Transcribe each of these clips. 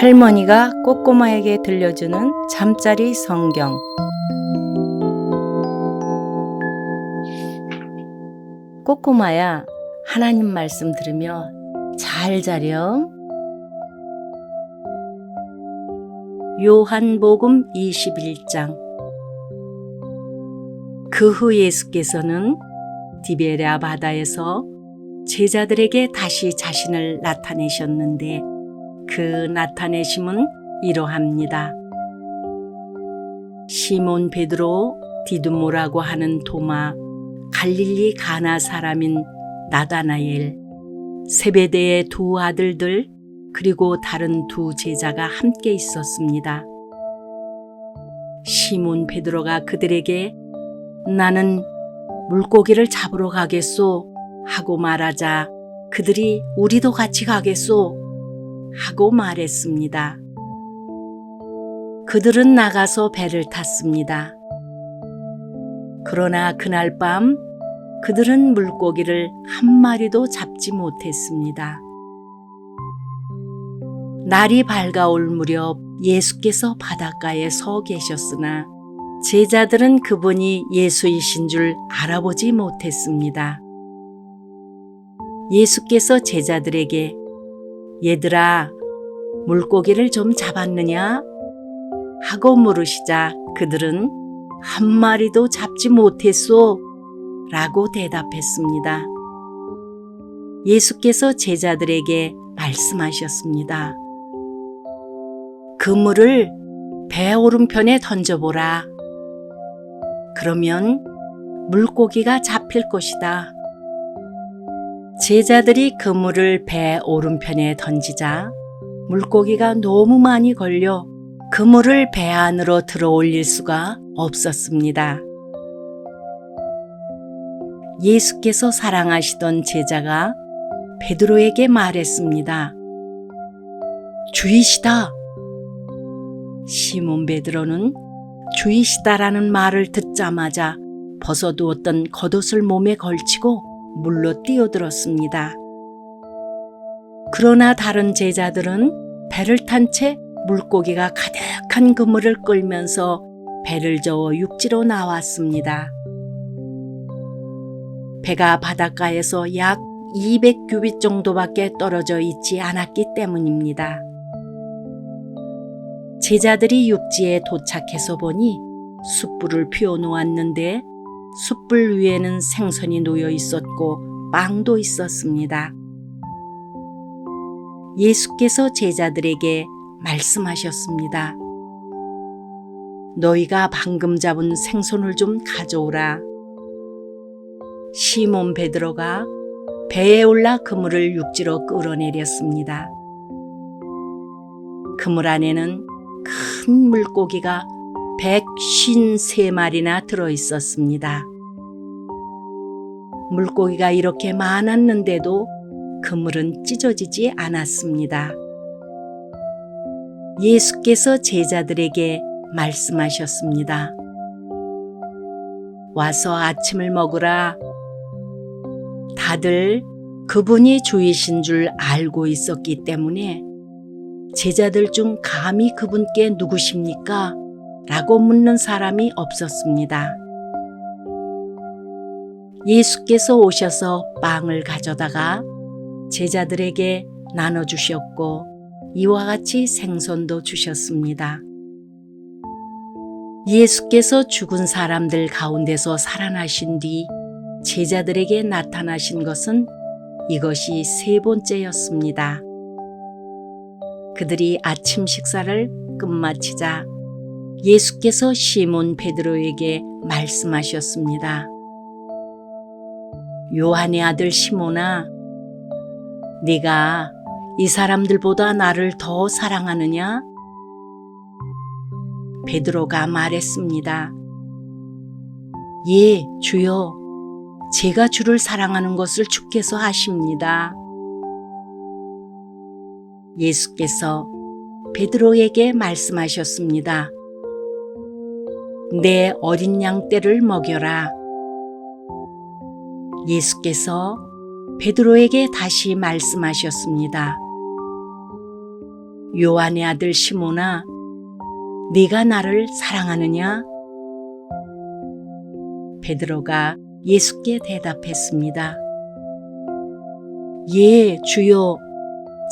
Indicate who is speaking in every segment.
Speaker 1: 할머니가 꼬꼬마에게 들려주는 잠자리 성경. 꼬꼬마야, 하나님 말씀 들으며 잘 자렴. 요한복음 21장 그 후 예수께서는 디베랴 바다에서 제자들에게 다시 자신을 나타내셨는데 그 나타내심은 이러합니다. 시몬 베드로 디두모라고 하는 도마 갈릴리 가나 사람인 나다나엘 세베대의 두 아들들 그리고 다른 두 제자가 함께 있었습니다. 시몬 베드로가 그들에게 나는 물고기를 잡으러 가겠소 하고 말하자 그들이 우리도 같이 가겠소 하고 말했습니다. 그들은 나가서 배를 탔습니다. 그러나 그날 밤 그들은 물고기를 한 마리도 잡지 못했습니다. 날이 밝아올 무렵 예수께서 바닷가에 서 계셨으나 제자들은 그분이 예수이신 줄 알아보지 못했습니다. 예수께서 제자들에게 얘들아, 물고기를 좀 잡았느냐? 하고 물으시자 그들은 한 마리도 잡지 못했소. 라고 대답했습니다. 예수께서 제자들에게 말씀하셨습니다. 그물을 배 오른편에 던져보라. 그러면 물고기가 잡힐 것이다. 제자들이 그물을 배 오른편에 던지자 물고기가 너무 많이 걸려 그물을 배 안으로 들어 올릴 수가 없었습니다. 예수께서 사랑하시던 제자가 베드로에게 말했습니다. 주이시다. 시몬 베드로는 주이시다라는 말을 듣자마자 벗어두었던 겉옷을 몸에 걸치고 물로 뛰어들었습니다. 그러나 다른 제자들은 배를 탄 채 물고기가 가득한 그물을 끌면서 배를 저어 육지로 나왔습니다. 배가 바닷가에서 약 200규빗 정도밖에 떨어져 있지 않았기 때문입니다. 제자들이 육지에 도착해서 보니 숯불을 피워 놓았는데 숯불 위에는 생선이 놓여 있었고 빵도 있었습니다. 예수께서 제자들에게 말씀하셨습니다. 너희가 방금 잡은 생선을 좀 가져오라. 시몬 베드로가 배에 올라 그물을 육지로 끌어내렸습니다. 그물 안에는 큰 물고기가 153마리나 들어 있었습니다. 물고기가 이렇게 많았는데도 그물은 찢어지지 않았습니다. 예수께서 제자들에게 말씀하셨습니다. 와서 아침을 먹으라. 다들 그분이 주이신 줄 알고 있었기 때문에 제자들 중 감히 그분께 누구십니까? 라고 묻는 사람이 없었습니다. 예수께서 오셔서 빵을 가져다가 제자들에게 나눠주셨고 이와 같이 생선도 주셨습니다. 예수께서 죽은 사람들 가운데서 살아나신 뒤 제자들에게 나타나신 것은 이것이 세 번째였습니다. 그들이 아침 식사를 끝마치자 예수께서 시몬 베드로에게 말씀하셨습니다. 요한의 아들 시몬아, 네가 이 사람들보다 나를 더 사랑하느냐? 베드로가 말했습니다. 예, 주여. 제가 주를 사랑하는 것을 주께서 아십니다. 예수께서 베드로에게 말씀하셨습니다. 내 어린 양 떼를 먹여라. 예수께서 베드로에게 다시 말씀하셨습니다. 요한의 아들 시몬아, 네가 나를 사랑하느냐? 베드로가 예수께 대답했습니다. 예, 주여.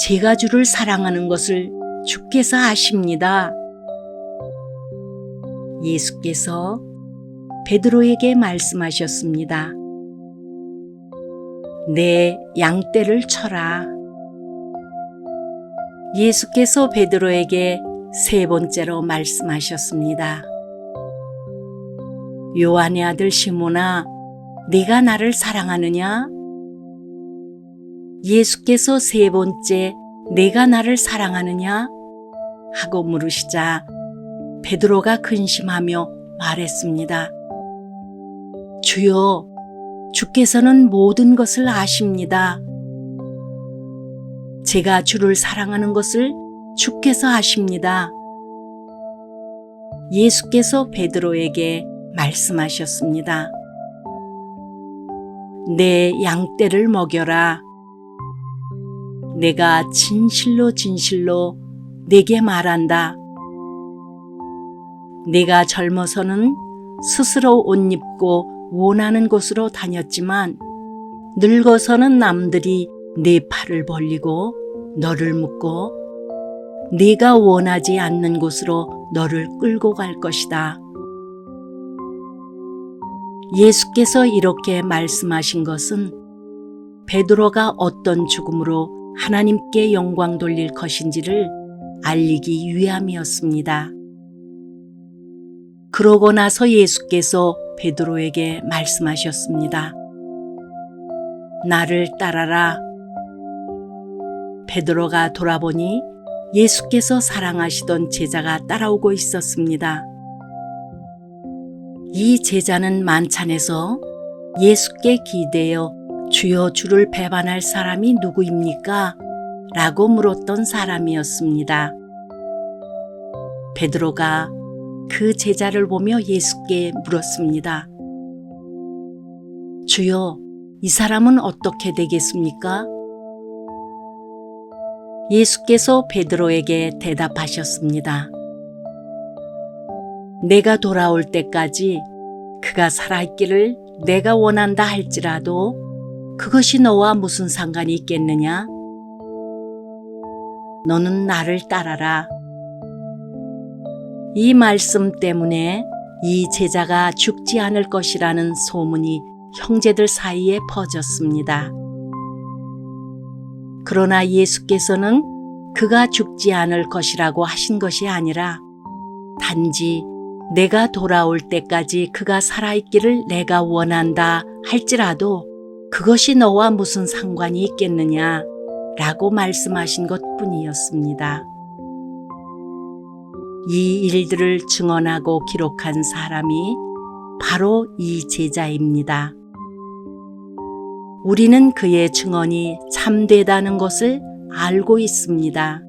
Speaker 1: 제가 주를 사랑하는 것을 주께서 아십니다. 예수께서 베드로에게 말씀하셨습니다. 내 양떼를 쳐라. 예수께서 베드로에게 세 번째로 말씀하셨습니다. 요한의 아들 시몬아, 네가 나를 사랑하느냐? 예수께서 세 번째 내가 나를 사랑하느냐? 하고 물으시자 베드로가 근심하며 말했습니다. 주여, 주께서는 모든 것을 아십니다. 제가 주를 사랑하는 것을 주께서 아십니다. 예수께서 베드로에게 말씀하셨습니다. 내 양떼를 먹여라. 내가 진실로 진실로 내게 말한다. 내가 젊어서는 스스로 옷 입고 원하는 곳으로 다녔지만 늙어서는 남들이 내 팔을 벌리고 너를 묶고 네가 원하지 않는 곳으로 너를 끌고 갈 것이다. 예수께서 이렇게 말씀하신 것은 베드로가 어떤 죽음으로 하나님께 영광 돌릴 것인지를 알리기 위함이었습니다. 그러고 나서 예수께서 베드로에게 말씀하셨습니다. 나를 따라라. 베드로가 돌아보니 예수께서 사랑하시던 제자가 따라오고 있었습니다. 이 제자는 만찬에서 예수께 기대어 주여 주를 배반할 사람이 누구입니까? 라고 물었던 사람이었습니다. 베드로가 그 제자를 보며 예수께 물었습니다. 주여, 이 사람은 어떻게 되겠습니까? 예수께서 베드로에게 대답하셨습니다. 내가 돌아올 때까지 그가 살아있기를 내가 원한다 할지라도 그것이 너와 무슨 상관이 있겠느냐? 너는 나를 따라라. 이 말씀 때문에 이 제자가 죽지 않을 것이라는 소문이 형제들 사이에 퍼졌습니다. 그러나 예수께서는 그가 죽지 않을 것이라고 하신 것이 아니라 단지 내가 돌아올 때까지 그가 살아있기를 내가 원한다 할지라도 그것이 너와 무슨 상관이 있겠느냐 라고 말씀하신 것 뿐이었습니다. 이 일들을 증언하고 기록한 사람이 바로 이 제자입니다. 우리는 그의 증언이 참되다는 것을 알고 있습니다.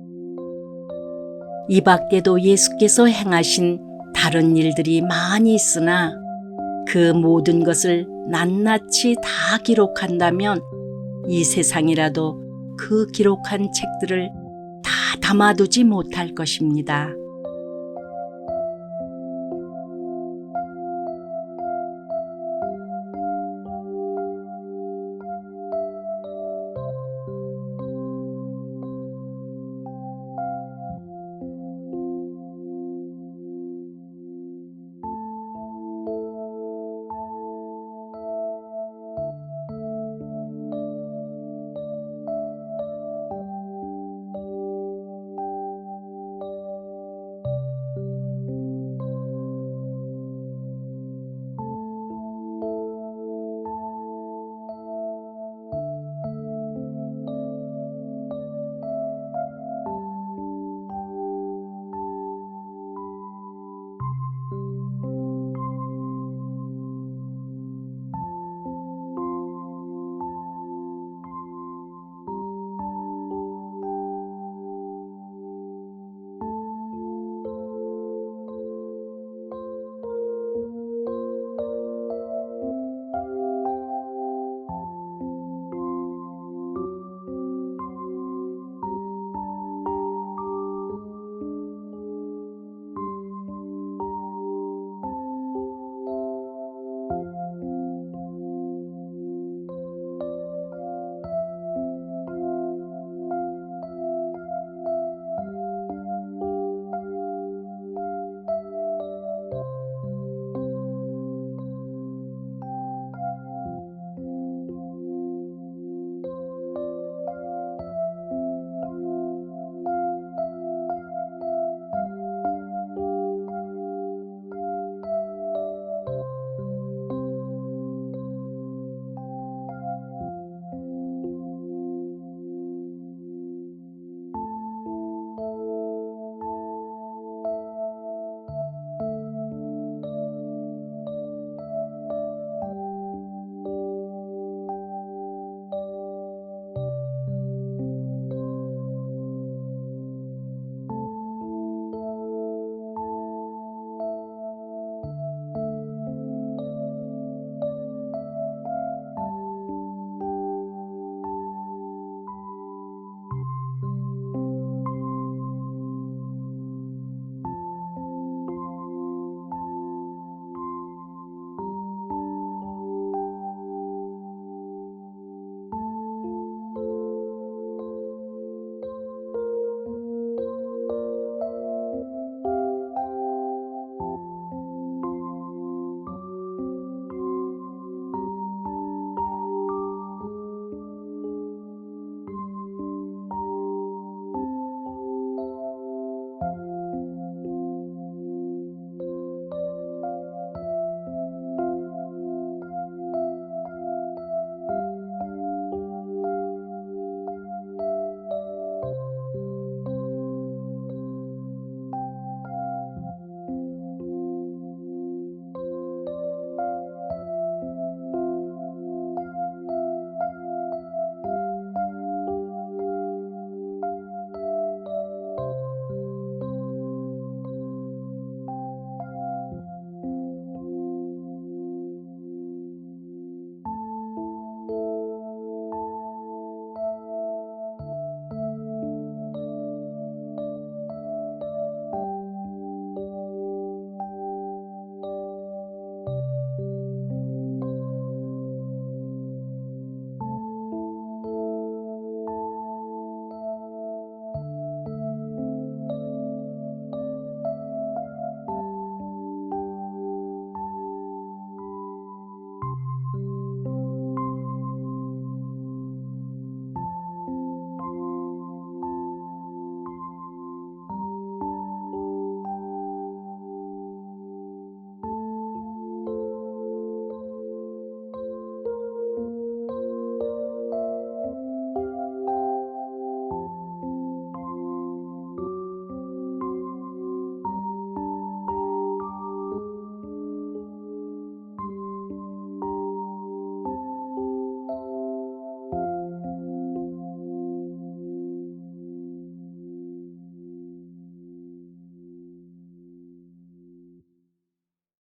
Speaker 1: 이 밖에도 예수께서 행하신 다른 일들이 많이 있으나 그 모든 것을 낱낱이 다 기록한다면 이 세상이라도 그 기록한 책들을 다 담아두지 못할 것입니다.